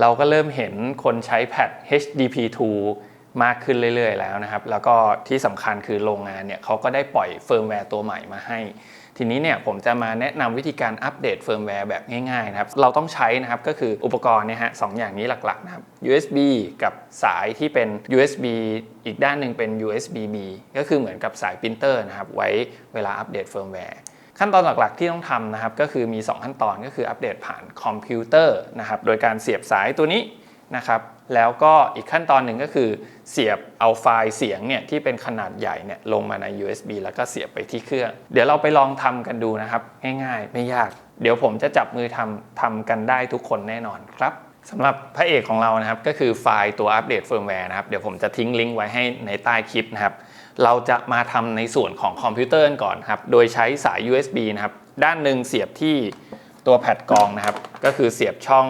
เราก็เริ่มเห็นคนใช้แพด HDP2 มากขึ้นเรื่อยๆ แล้วนะครับ แล้วก็ที่สำคัญคือโรงงานเนี่ยเขาก็ได้ปล่อยเฟิร์มแวร์ตัวใหม่มาให้ ทีนี้เนี่ยผมจะมาแนะนำวิธีการอัปเดตเฟิร์มแวร์แบบง่ายๆนะครับ เราต้องใช้นะครับก็คืออุปกรณ์เนี่ยฮะสองอย่างนี้หลักๆนะครับ USB กับสายที่เป็น USB อีกด้านหนึ่งเป็น USB-B ก็คือเหมือนกับสายปรินเตอร์นะครับไว้เวลาอัปเดตเฟิร์มแวร์ ขั้นตอนหลักๆที่ต้องทำนะครับก็คือมี 2 ขั้นตอนก็คืออัปเดตผ่านคอมพิวเตอร์นะครับโดยการเสียบสายตัวนี้นะครับแล้วก็อีกขั้นตอนหนึ่งก็คือเสียบเอาไฟล์เสียงเนี่ยที่เป็นขนาดใหญ่เนี่ยลงมาใน USB แล้วก็เสียบไปที่เครื่อง เดี๋ยวเราไปลองทำกันดูนะครับง่ายๆ ไม่ยาก เดี๋ยวผมจะจับมือทำทำกันได้ทุกคนแน่นอนครับสำหรับพระเอกของเรานะครับก็คือไฟล์ตัวอัปเดตเฟิร์มแวร์นะครับเดี๋ยวผมจะทิ้งลิงก์ไว้ให้ในใต้คลิปนะครับ เราจะมาทำในส่วนของคอมพิวเตอร์ก่อนครับ โดยใช้สาย USB นะครับ ด้านหนึ่งเสียบที่ตัวแพดกรองนะครับ ก็คือเสียบช่อง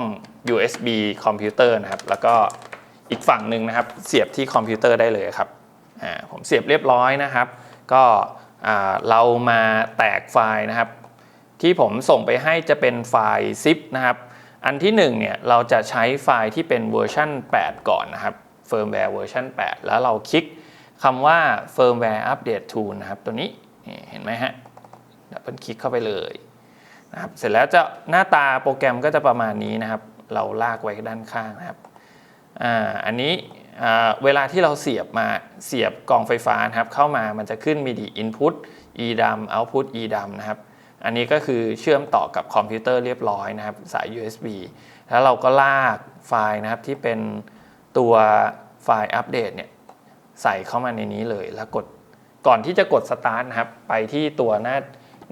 USB คอมพิวเตอร์นะครับ แล้วก็อีกฝั่งหนึ่งนะครับ เสียบที่คอมพิวเตอร์ได้เลยครับ ผมเสียบเรียบร้อยนะครับ ก็เรามาแตกไฟล์นะครับ ที่ผมส่งไปให้จะเป็นไฟล์ zip นะครับ อันที่1เนี่ยเราจะใช้ไฟล์ที่เป็นเวอร์ชัน8 ก่อนนะครับ firmware เวอร์ชัน8แล้วเราคลิก คำว่า firmware update tool นะครับ ตัวนี้เห็นไหมฮะดับเบิลคลิกเข้าไปเลยนะครับเสร็จแล้วจะหน้าตาโปรแกรมก็จะประมาณนี้นะครับ เราลากไว้ด้านข้างนะครับอ่าอันนี้เวลาที่เราเสียบมาเสียบกล่องไฟฟ้านะครับ เข้ามามันจะขึ้น MIDI input e ดำ output e ดำนะครับ อันนี้ก็คือเชื่อมต่อกับคอมพิวเตอร์เรียบร้อยนะครับ สาย USB แล้วเราก็ลากไฟล์นะครับที่เป็นตัวไฟล์อัปเดตเนี่ย ใส่เข้ามาในนี้เลยแล้วกดก่อนที่จะกด start นะครับ ไปที่ตัวหน้า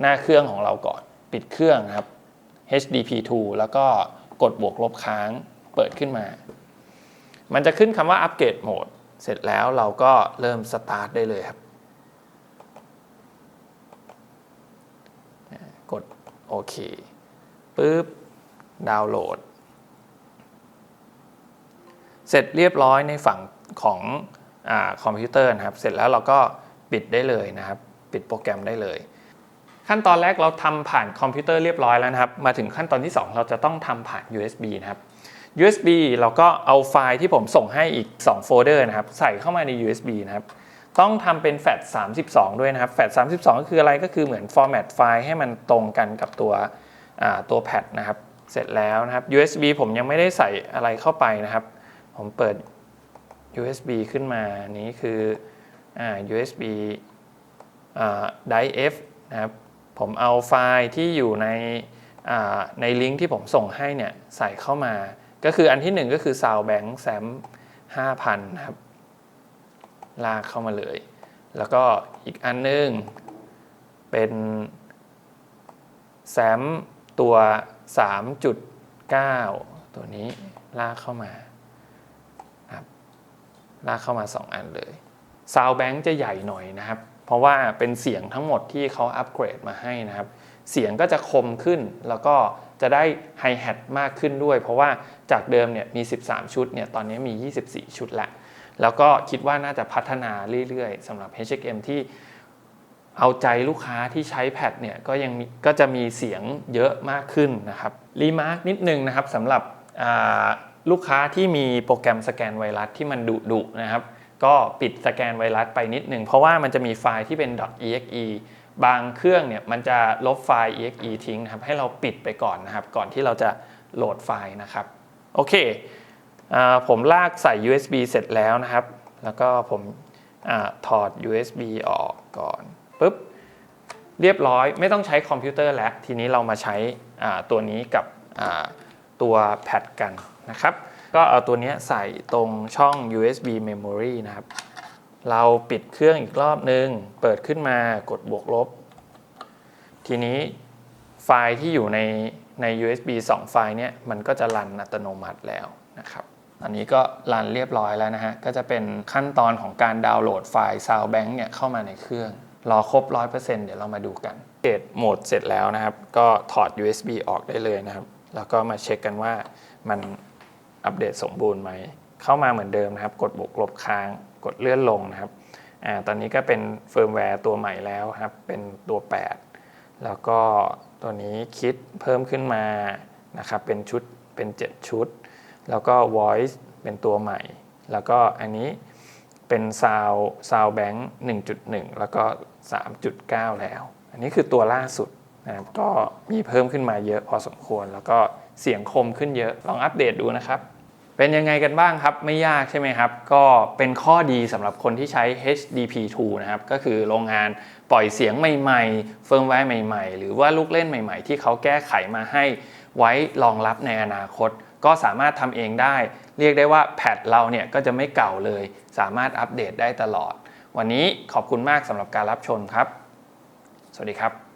หน้าเครื่องของเราก่อน ปิดเครื่องครับ HDP2 แล้วก็กดบวกลบค้างเปิดขึ้นมา มันจะขึ้นคำว่าอัปเกรดโหมดเสร็จแล้วเราก็เริ่มสตาร์ทได้เลยครับ กดโอเคปุ๊บ ดาวน์โหลด เสร็จเรียบร้อยในฝั่งของ อคอมพิวเตอร์นะครับ เสร็จแล้วเราก็ปิดได้เลยนะครับ ปิดโปรแกรมได้เลย ขั้นตอนแรกเราทำผ่านคอมพิวเตอร์เรียบร้อยแล้วนะครับ มาถึงขั้นตอนที่ 2 เราจะต้องทำผ่าน USB นะครับ USB เราก็เอาไฟล์ที่ผมส่งให้อีก 2 โฟลเดอร์นะครับ ใส่เข้ามาใน USB นะครับ ต้องทำเป็น FAT 32 ด้วยนะครับ FAT 32 ก็คืออะไรก็คือเหมือน format ไฟล์ให้มันตรงกันกับตัวตัวแพดนะครับ เสร็จแล้วนะครับ USB ผมยังไม่ได้ใส่อะไรเข้าไปนะครับ ผมเปิด USB ขึ้นมานี้คืออ USB อ Drive F นะครับผมเอาไฟล์ที่อยู่ในในลิงก์ที่ผมส่งให้เนี่ยใส่เข้ามา ก็คืออันที่หนึ่งก็คือ Soundbank SAM 5,000 นะครับ ลากเข้ามาเลย แล้วก็อีกอันนึง เป็นแซมตัว 3.9 ตัวนี้ลากเข้ามา ลากเข้ามา 2 อันเลย Soundbank จะใหญ่หน่อยนะครับ เพราะว่าเป็นเสียงทั้งหมดที่เขาอัปเกรดมาให้นะครับ เสียงก็จะคมขึ้นแล้วก็จะได้ไฮแฮทมากขึ้นด้วย เพราะว่าจากเดิมเนี่ยมี 13 ชุดเนี่ยตอนนี้มี 24 ชุดละแล้วก็คิดว่าน่าจะพัฒนาเรื่อยๆสำหรับ H&M ที่เอาใจลูกค้าที่ใช้แพดเนี่ยก็ยังก็จะมีเสียงเยอะมากขึ้นนะครับรีมาร์กนิดนึงนะครับสำหรับ ลูกค้าที่มีโปรแกรมสแกนไวรัสที่มันดุดุๆนะครับ ก็ปิดสแกนไวรัสไปนิดหนึ่งเพราะว่ามันจะมีไฟล์ที่เป็น .exe บางเครื่องเนี่ยมันจะลบไฟล์ exe ทิ้งนะครับให้เราปิดไปก่อนนะครับ ก่อนที่เราจะโหลดไฟล์นะครับ โอเคผมลากใส่ USB เสร็จแล้วนะครับ แล้วก็ผมอถอด USB ออกก่อนปุ๊บเรียบร้อยไม่ต้องใช้คอมพิวเตอร์แล้ว ทีนี้เรามาใช้ตัวนี้กับตัวแพดกัน นะครับ ก็เอาตัวนี้ใส่ตรงช่อง USB memory นะครับ เราปิดเครื่องอีกรอบนึง เปิดขึ้นมากดบวกลบ ทีนี้ไฟล์ที่อยู่ในใน USB 2 ไฟล์เนี้ยมันก็จะรันอัตโนมัติแล้วนะครับอันนี้ก็รันเรียบร้อยแล้วนะฮะ ก็จะเป็นขั้นตอนของการดาวน์โหลดไฟล์ Soundbank เนี่ยเข้ามาในเครื่อง รอครบ 100%เดี๋ยวเรามาดูกันเกตโหมดเสร็จแล้วนะครับ ก็ถอด USB ออกได้เลยนะครับ แล้วก็มาเช็คกันว่ามัน อัปเดตสมบูรณ์ไหม เข้ามาเหมือนเดิมนะครับ กดบวกลบค้าง กดเลื่อนลงนะครับอ่าตอนนี้ก็เป็นเฟิร์มแวร์ตัวใหม่แล้วครับ เป็นตัว 8 แล้วก็ตัวนี้คิดเพิ่มขึ้นมานะครับ เป็นชุด เป็น 7 ชุด แล้วก็ voice เป็นตัวใหม่ แล้วก็อันนี้เป็น sound sound bank 1.1 แล้วก็ 3.9 แล้ว อันนี้คือตัวล่าสุด นะครับก็มีเพิ่มขึ้นมาเยอะพอสมควร แล้วก็เสียงคมขึ้นเยอะลองอัปเดตดูนะครับ เป็นยังไงกันบ้างครับ ไม่ยากใช่ไหมครับ ก็เป็นข้อดีสำหรับคนที่ใช้ HDP2 นะครับ ก็คือโรงงานปล่อยเสียงใหม่ๆ เฟิร์มแวร์ใหม่ๆ หรือว่าลูกเล่นใหม่ๆ ที่เขาแก้ไขมาให้ไว้รองรับในอนาคต ก็สามารถทำเองได้ เรียกได้ว่าแพดเราเนี่ยก็จะไม่เก่าเลย สามารถอัปเดตได้ตลอด วันนี้ขอบคุณมากสำหรับการรับชมครับ สวัสดีครับ